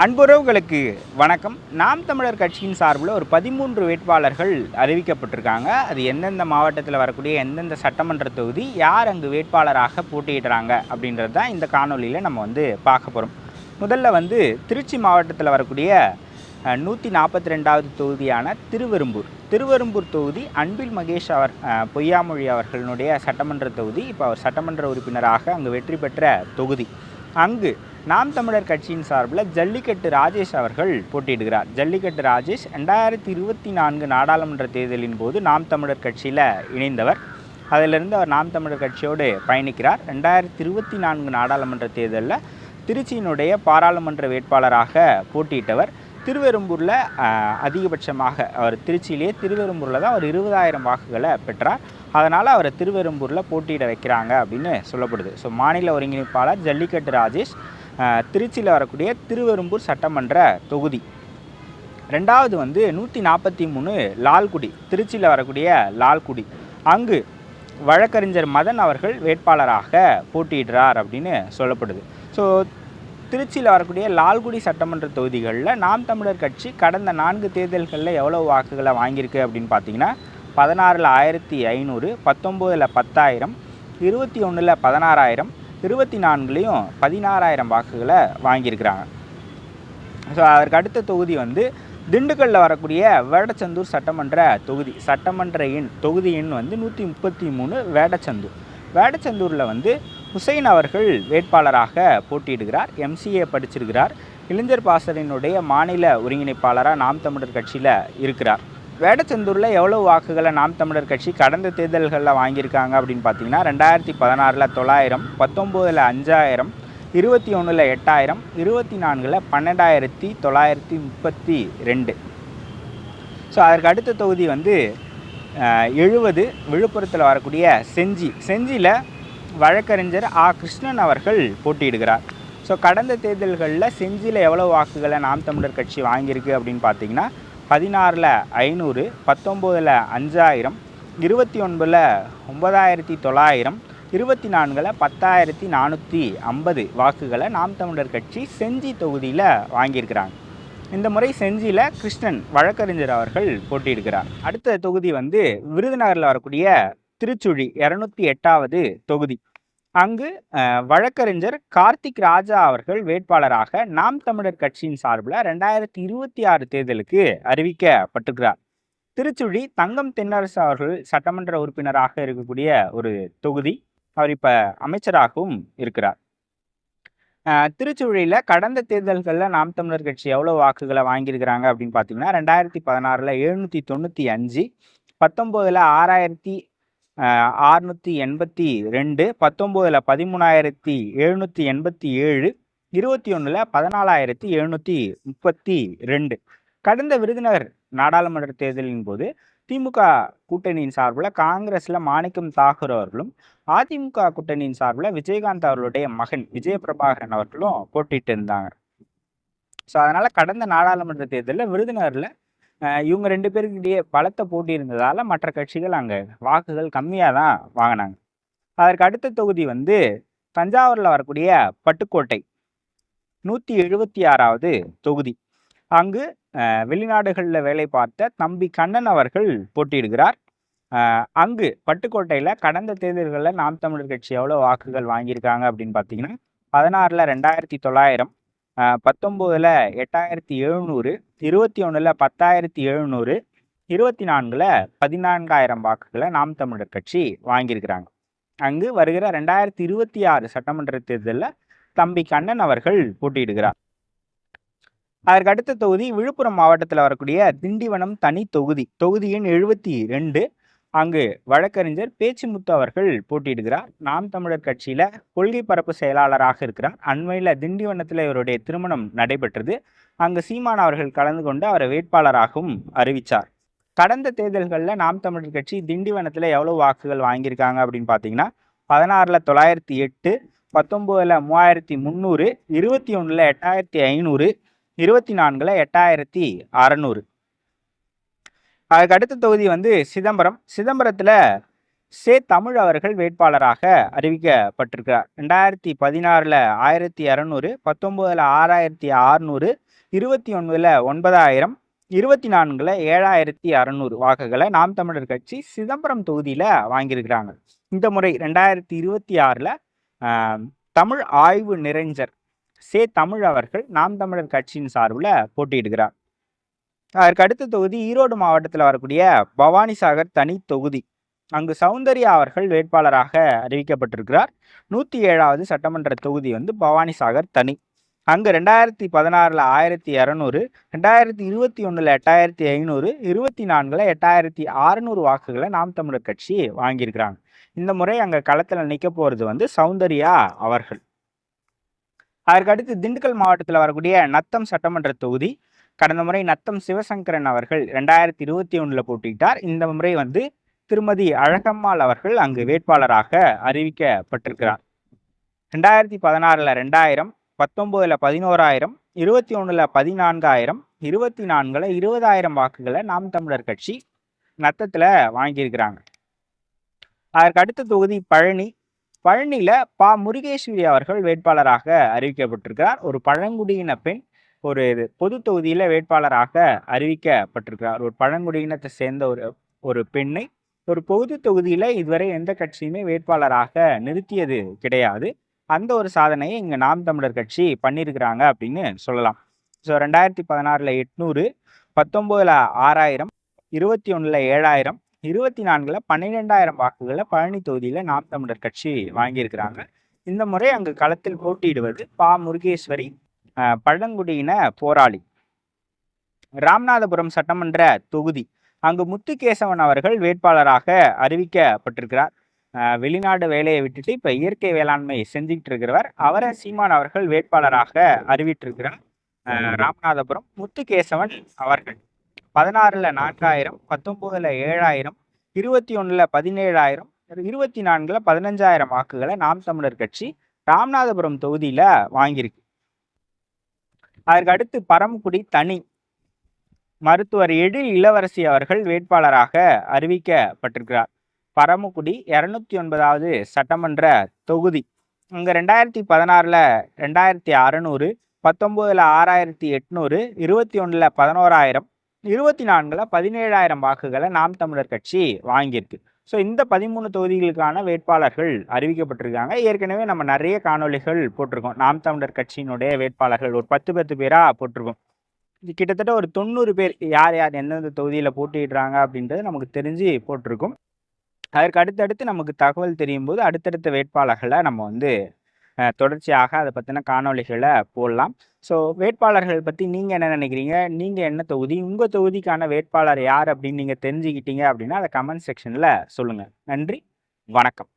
அன்புறவுகளுக்கு வணக்கம். நாம் தமிழர் கட்சியின் சார்பில் ஒரு பதிமூன்று வேட்பாளர்கள் அறிவிக்கப்பட்டிருக்காங்க. அது எந்தெந்த மாவட்டத்தில் வரக்கூடிய எந்தெந்த சட்டமன்ற தொகுதி யார் அங்கு வேட்பாளராக போட்டியிடுறாங்க அப்படின்றது தான் இந்த காணொலியில் நம்ம வந்து பார்க்க போகிறோம் முதல்ல வந்து திருச்சி மாவட்டத்தில் வரக்கூடிய நூற்றி நாற்பத்தி ரெண்டாவது தொகுதியான திருவெரும்பூர் திருவெரும்பூர் தொகுதி அன்பில் மகேஷ் அவர் பொய்யாமொழி அவர்களுடைய சட்டமன்ற தொகுதி. இப்போ அவர் சட்டமன்ற உறுப்பினராக அங்கு வெற்றி பெற்ற தொகுதி. அங்கு நாம் தமிழர் கட்சியின் சார்பில் ஜல்லிக்கட்டு ராஜேஷ் அவர்கள் போட்டியிடுகிறார். ஜல்லிக்கட்டு ராஜேஷ் ரெண்டாயிரத்தி இருபத்தி நான்கு நாடாளுமன்ற தேர்தலின் போது நாம் தமிழர் கட்சியில் இணைந்தவர். அதிலிருந்து அவர் நாம் தமிழர் கட்சியோடு பயணிக்கிறார். ரெண்டாயிரத்தி இருபத்தி நான்கு நாடாளுமன்ற தேர்தலில் திருச்சியினுடைய பாராளுமன்ற வேட்பாளராக போட்டியிட்டவர். திருவெரும்பூரில் அதிகபட்சமாக அவர் திருச்சியிலேயே திருவெரும்பூரில் தான் அவர் இருபதாயிரம் வாக்குகளை பெற்றார். அதனால் அவரை திருவெரும்பூரில் போட்டியிட வைக்கிறாங்க அப்படின்னு சொல்லப்படுது. ஸோ மாநில ஒருங்கிணைப்பாளர் ஜல்லிக்கட்டு ராஜேஷ் திருச்சியில் வரக்கூடிய திருவெரும்பூர் சட்டமன்ற தொகுதி. ரெண்டாவது வந்து நூற்றி நாற்பத்தி மூணு லால்குடி திருச்சியில் வரக்கூடிய லால்குடி. அங்கு வழக்கறிஞர் மதன் அவர்கள் வேட்பாளராக போட்டியிடுறார் அப்படின்னு சொல்லப்படுது. ஸோ திருச்சியில் வரக்கூடிய லால்குடி சட்டமன்ற தொகுதிகளில் நாம் தமிழர் கட்சி கடந்த நான்கு தேர்தல்களில் எவ்வளோ வாக்குகளை வாங்கியிருக்கு அப்படின்னு பார்த்தீங்கன்னா பதினாறில் ஆயிரத்தி ஐநூறு பத்தொம்போதில் பத்தாயிரம் இருபத்தி ஒன்றில் பதினாறாயிரம் இருபத்தி நான்குலேயும் பதினாறாயிரம் வாக்குகளை வாங்கியிருக்கிறாங்க. ஸோ அதற்கு அடுத்த தொகுதி வந்து திண்டுக்கல்லில் வரக்கூடிய வேடச்சந்தூர் சட்டமன்ற தொகுதி. சட்டமன்ற எண் தொகுதி எண் வந்து நூற்றி முப்பத்தி மூணு வேடச்சந்தூர். வேடச்சந்தூரில் வந்து ஹுசைன் அவர்கள் வேட்பாளராக போட்டியிடுகிறார் எம்சிஏ படிச்சிருக்கிறார். இளைஞர் பாசலினுடைய மாநில ஒருங்கிணைப்பாளராக நாம் தமிழர் கட்சியில் இருக்கிறார். வேடச்செந்தூரில் எவ்வளோ வாக்குகளை நாம் தமிழர் கட்சி கடந்த தேர்தல்களில் வாங்கியிருக்காங்க அப்படின்னு பார்த்தீங்கன்னா ரெண்டாயிரத்தி பதினாறில் தொள்ளாயிரம் பத்தொம்போதில் அஞ்சாயிரம் இருபத்தி ஒன்றில் எட்டாயிரம் இருபத்தி நான்கில் பன்னெண்டாயிரத்தி தொள்ளாயிரத்தி முப்பத்தி ரெண்டு. ஸோ அதற்கு அடுத்த தொகுதி வந்து எழுபது விழுப்புரத்தில் வரக்கூடிய செஞ்சி. செஞ்சியில் வழக்கறிஞர் ஆ. கிருஷ்ணன் அவர்கள் போட்டியிடுகிறார். ஸோ கடந்த தேர்தல்களில் செஞ்சியில் எவ்வளோ வாக்குகளை நாம் தமிழர் கட்சி வாங்கியிருக்கு அப்படின்னு பார்த்தீங்கன்னா பதினாறில் ஐநூறு பத்தொம்போதில் அஞ்சாயிரம் இருபத்தி ஒன்பதில் ஒன்பதாயிரத்தி தொள்ளாயிரம் இருபத்தி நான்கில் பத்தாயிரத்தி நானூற்றி ஐம்பது வாக்குகளை நாம் தமிழர் கட்சி செஞ்சி தொகுதியில் வாங்கியிருக்கிறாங்க. இந்த முறை செஞ்சியில் கிருஷ்ணன் வழக்கறிஞர் அவர்கள் போட்டியிடுகிறார். அடுத்த தொகுதி வந்து விருதுநகரில் வரக்கூடிய திருச்சுழி இரநூத்தி எட்டாவது தொகுதி. அங்கு வழக்கறிஞர் கார்த்திக் ராஜா அவர்கள் வேட்பாளராக நாம் தமிழர் கட்சியின் சார்பில் ரெண்டாயிரத்தி இருபத்தி ஆறு தேர்தலுக்கு அறிவிக்கப்பட்டிருக்கிறார். திருச்சுழி தங்கம் தென்னரசு அவர்கள் சட்டமன்ற உறுப்பினராக இருக்கக்கூடிய ஒரு தொகுதி. அவர் இப்போ அமைச்சராகவும் இருக்கிறார். திருச்சுழியில் கடந்த தேர்தல்களில் நாம் தமிழர் கட்சி எவ்வளோ வாக்குகளை வாங்கியிருக்கிறாங்க அப்படின்னு பார்த்தீங்கன்னா ரெண்டாயிரத்தி பதினாறில் எழுநூற்றி தொண்ணூற்றி அஞ்சு பத்தொம்போதில் ஆறாயிரத்தி ஆறுநூற்றி எண்பத்தி ரெண்டு பத்தொம்போதில் பதிமூணாயிரத்தி எழுநூற்றி எண்பத்தி ஏழு இருபத்தி ஒன்றில் பதினாலாயிரத்தி எழுநூற்றி முப்பத்தி ரெண்டு. கடந்த விருதுநகர் நாடாளுமன்ற தேர்தலின் போது திமுக கூட்டணியின் சார்பில் காங்கிரஸில் மாணிக்கம் தாகூர் அவர்களும் அதிமுக கூட்டணியின் சார்பில் விஜயகாந்த் அவர்களுடைய மகன் விஜயபிரபாகரன் அவர்களும் போட்டிட்டு இருந்தாங்க ஸோ அதனால் கடந்த நாடாளுமன்ற தேர்தலில் விருதுநகரில் இவங்க ரெண்டு பேருக்கிட்டேயே பலத்த போட்டி இருந்ததால் மற்ற கட்சிகள் அங்கே வாக்குகள் கம்மியாக தான் வாங்கினாங்க. அதற்கு அடுத்த தொகுதி வந்து தஞ்சாவூரில் வரக்கூடிய பட்டுக்கோட்டை. நூற்றி எழுபத்தி ஆறாவது தொகுதி. அங்கு வெளிநாடுகளில் வேலை பார்த்த தம்பி கண்ணன் அவர்கள் போட்டியிடுகிறார். அங்கு பட்டுக்கோட்டையில் கடந்த தேர்தல்களில் நாம் தமிழர் கட்சி எவ்வளோ வாக்குகள் வாங்கியிருக்காங்க அப்படின்னு பார்த்தீங்கன்னா பதினாறில் ரெண்டாயிரத்தி தொள்ளாயிரம் பத்தொம்போதில் எட்டாயிரத்தி எழுநூறு இருபத்தி ஒன்றில் பத்தாயிரத்தி எழுநூறு இருபத்தி நான்கில் பதினான்காயிரம் வாக்குகளை நாம் தமிழர் கட்சி வாங்கியிருக்கிறாங்க. அங்கு வருகிற ரெண்டாயிரத்தி இருபத்தி ஆறு சட்டமன்ற தேர்தலில் தம்பி கண்ணன் அவர்கள் போட்டியிடுகிறார். அதற்கு அடுத்த தொகுதி விழுப்புரம் மாவட்டத்தில் வரக்கூடிய திண்டிவனம் தனி தொகுதி தொகுதியின் எழுபத்தி ரெண்டு அங்கு வழக்கறிஞர் பேச்சுமுத்து அவர்கள் போட்டியிடுகிறார். நாம் தமிழர் கட்சியில் கொள்கை பரப்பு செயலாளராக இருக்கிறார். அண்மையில் திண்டிவனத்தில் இவருடைய திருமணம் நடைபெற்றது. அங்கு சீமான் அவர்கள் கலந்து கொண்டு அவரை வேட்பாளராகவும் அறிவித்தார் கடந்த தேர்தல்களில் நாம் தமிழர் கட்சி திண்டிவனத்தில் எவ்வளோ வாக்குகள் வாங்கியிருக்காங்க அப்படின்னு பார்த்தீங்கன்னா பதினாறில் தொள்ளாயிரத்தி எட்டு பத்தொம்போதில் மூவாயிரத்தி முந்நூறு இருபத்தி ஒன்றில் எட்டாயிரத்தி ஐநூறு இருபத்தி நான்கில் எட்டாயிரத்தி அறநூறு. அதுக்கு அடுத்த தொகுதி வந்து சிதம்பரம். சிதம்பரத்தில் சே தமிழ் அவர்கள் வேட்பாளராக அறிவிக்கப்பட்டிருக்கிறார். ரெண்டாயிரத்தி பதினாறில் ஆயிரத்தி இரநூறு பத்தொம்போதில் ஆறாயிரத்தி அறநூறு இருபத்தி ஒன்பதில் ஒன்பதாயிரம் இருபத்தி நான்கில் ஏழாயிரத்தி அறநூறு வாக்குகளை நாம் தமிழர் கட்சி சிதம்பரம் தொகுதியில் வாங்கியிருக்கிறாங்க. இந்த முறை ரெண்டாயிரத்தி இருபத்தி ஆறில் தமிழ் ஆய்வு நிறைஞர் சே தமிழ் அவர்கள் நாம் தமிழர் கட்சியின் சார்பில் போட்டியிடுகிறார். அதற்கு அடுத்த தொகுதி ஈரோடு மாவட்டத்தில் வரக்கூடிய பவானிசாகர் தனி தொகுதி. அங்கு சௌந்தர்யா அவர்கள் வேட்பாளராக அறிவிக்கப்பட்டிருக்கிறார். நூற்றி ஏழாவது சட்டமன்ற தொகுதி வந்து பவானிசாகர் தனி. அங்கு ரெண்டாயிரத்தி பதினாறில் ஆயிரத்தி இரநூறு ரெண்டாயிரத்தி இருபத்தி ஒன்றில் எட்டாயிரத்தி ஐநூறு இருபத்தி நான்கில் எட்டாயிரத்தி அறுநூறு வாக்குகளை நாம் தமிழர் கட்சி வாங்கியிருக்கிறாங்க. இந்த முறை அங்கே களத்தில் நிற்க போகிறது வந்து சௌந்தர்யா அவர்கள். அதற்கடுத்து திண்டுக்கல் மாவட்டத்தில் வரக்கூடிய நத்தம் சட்டமன்ற தொகுதி. கடந்த முறை நத்தம் சிவசங்கரன் அவர்கள் ரெண்டாயிரத்தி இருபத்தி ஒன்றில் போட்டியிட்டார். இந்த முறை வந்து திருமதி அழகம்மாள் அவர்கள் அங்கு வேட்பாளராக அறிவிக்கப்பட்டிருக்கிறார். ரெண்டாயிரத்தி பதினாறில் ரெண்டாயிரம் பத்தொம்போதில் பதினோராயிரம் இருபத்தி ஒன்றில் பதினான்காயிரம் இருபத்தி நான்கில் இருபதாயிரம் வாக்குகளை நாம் தமிழர் கட்சி நத்தத்தில் வாங்கியிருக்கிறாங்க. அதற்கு அடுத்த தொகுதி பழனி. பழனியில் பா. முருகேஸ்வரி அவர்கள் வேட்பாளராக அறிவிக்கப்பட்டிருக்கிறார். ஒரு பழங்குடியின பெண் ஒரு பொது தொகுதியில் வேட்பாளராக அறிவிக்கப்பட்டிருக்கிறார். ஒரு பழங்குடியினத்தை சேர்ந்த ஒரு ஒரு பெண்ணை ஒரு பொது தொகுதியில் இதுவரை எந்த கட்சியுமே வேட்பாளராக நிறுத்தியது கிடையாது. அந்த ஒரு சாதனையை இங்கே நாம் தமிழர் கட்சி பண்ணியிருக்கிறாங்க அப்படின்னு சொல்லலாம். ஸோ ரெண்டாயிரத்தி பதினாறில் எட்நூறு பத்தொம்போதில் ஆறாயிரம் இருபத்தி ஒன்றில் ஏழாயிரம் இருபத்தி நான்கில் பன்னிரெண்டாயிரம் வாக்குகளை பழனி தொகுதியில் நாம் தமிழர் கட்சி வாங்கியிருக்கிறாங்க. இந்த முறை அங்கு களத்தில் போட்டியிடுவது பா. முருகேஸ்வரி பழங்குடியின போராளி. ராமநாதபுரம் சட்டமன்ற தொகுதி. அங்கு முத்துகேசவன் அவர்கள் வேட்பாளராக அறிவிக்கப்பட்டிருக்கிறார். வெளிநாடு வேலையை விட்டுட்டு இப்போ இயற்கை வேளாண்மை செஞ்சுக்கிட்டு இருக்கிறவர் அவரை சீமான் அவர்கள் வேட்பாளராக அறிவிட்டிருக்கிறார். ராமநாதபுரம் முத்துகேசவன் அவர்கள். பதினாறில் நான்காயிரம் பத்தொம்போதில் ஏழாயிரம் இருபத்தி ஒன்றில் பதினேழாயிரம் இருபத்தி நான்கில் பதினஞ்சாயிரம் வாக்குகளை நாம் தமிழர் கட்சி ராமநாதபுரம் தொகுதியில் வாங்கியிருக்கு. அதற்கு அடுத்து பரம்குடி தனி மருத்துவர் எழில் இளவரசி அவர்கள் வேட்பாளராக அறிவிக்கப்பட்டிருக்கிறார். பரமக்குடி இரநூத்தி ஒன்பதாவது சட்டமன்ற தொகுதி. இங்கே ரெண்டாயிரத்தி பதினாறில் ரெண்டாயிரத்தி அறநூறு பத்தொம்போதில் ஆறாயிரத்தி எட்நூறு இருபத்தி ஒன்றில் பதினோராயிரம் இருபத்தி நான்கில் பதினேழாயிரம் வாக்குகளை நாம் தமிழர் கட்சி வாங்கியிருக்கு. ஸோ இந்த பதிமூணு தொகுதிகளுக்கான வேட்பாளர்கள் அறிவிக்கப்பட்டிருக்காங்க. ஏற்கனவே நம்ம நிறைய காணொலிகள் போட்டிருக்கோம். நாம் தமிழர் கட்சியினுடைய வேட்பாளர்கள் ஒரு பத்து பத்து பேராக போட்டிருக்கோம். இது கிட்டத்தட்ட ஒரு தொண்ணூறு பேர் யார் யார் எந்தெந்த தொகுதியில் போட்டிடுறாங்க அப்படின்றது நமக்கு தெரிஞ்சு போட்டிருக்கும். அதற்கு அடுத்தடுத்து நமக்கு தகவல் தெரியும் போது அடுத்தடுத்த வேட்பாளர்களை நம்ம வந்து தொடர்ச்சியாக அதை பற்றின காணொலிகளை போடலாம். ஸோ வேட்பாளர்கள் பற்றி நீங்கள் என்ன நினைக்கிறீங்க? நீங்கள் என்ன தொகுதி? உங்கள் தொகுதிக்கான வேட்பாளர் யார் அப்படின்னு நீங்கள் தெரிஞ்சுக்கிட்டீங்க அப்படின்னா அதை கமெண்ட் செக்ஷனில் சொல்லுங்கள் நன்றி வணக்கம்.